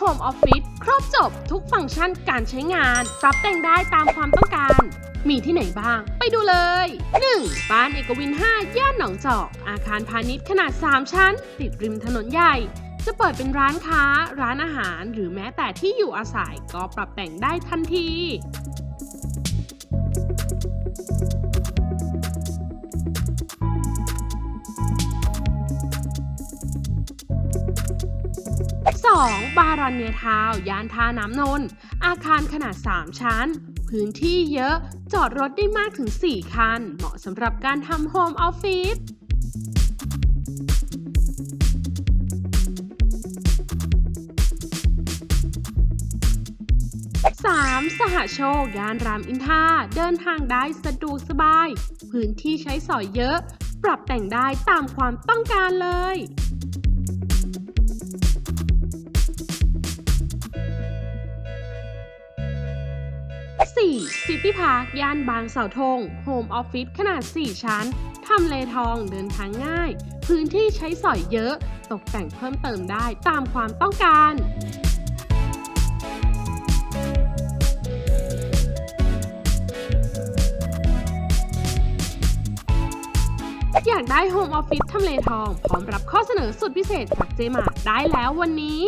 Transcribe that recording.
Home Office ครบจบทุกฟังก์ชันการใช้งาน ปรับแต่งได้ตามความต้องการ มีที่ไหนบ้าง ไปดูเลย 1. บ้านเอกวิน 5 ย่านหนองจอก อาคารพาณิชย์ขนาด 3 ชั้น ติดริมถนนใหญ่จะเปิดเป็นร้านค้า ร้านอาหาร หรือแม้แต่ที่อยู่อาศัยก็ปรับแต่งได้ทันที 2. บารอนเนียทาว ย่านท่าน้ำนนท์อาคารขนาด 3 ชั้น พื้นที่เยอะ จอดรถได้มากถึง 4 คัน เหมาะสำหรับการทำโฮมออฟฟิศ 3. สหโชคย่านรามอินทราเดินทางได้สะดวกสบาย พื้นที่ใช้สอยเยอะ ปรับแต่งได้ตามความต้องการเลย 4. City Park ย่านบางเสาธงโฮมออฟฟิศขนาด 4 ชั้น ทำเลทองเดินทางง่าย พื้นที่ใช้สอยเยอะ ตกแต่งเพิ่มเติมได้ตามความต้องการ อยากได้โฮมออฟฟิศทำเลทอง พร้อมรับข้อเสนอสุดพิเศษจากเจมาได้แล้ววันนี้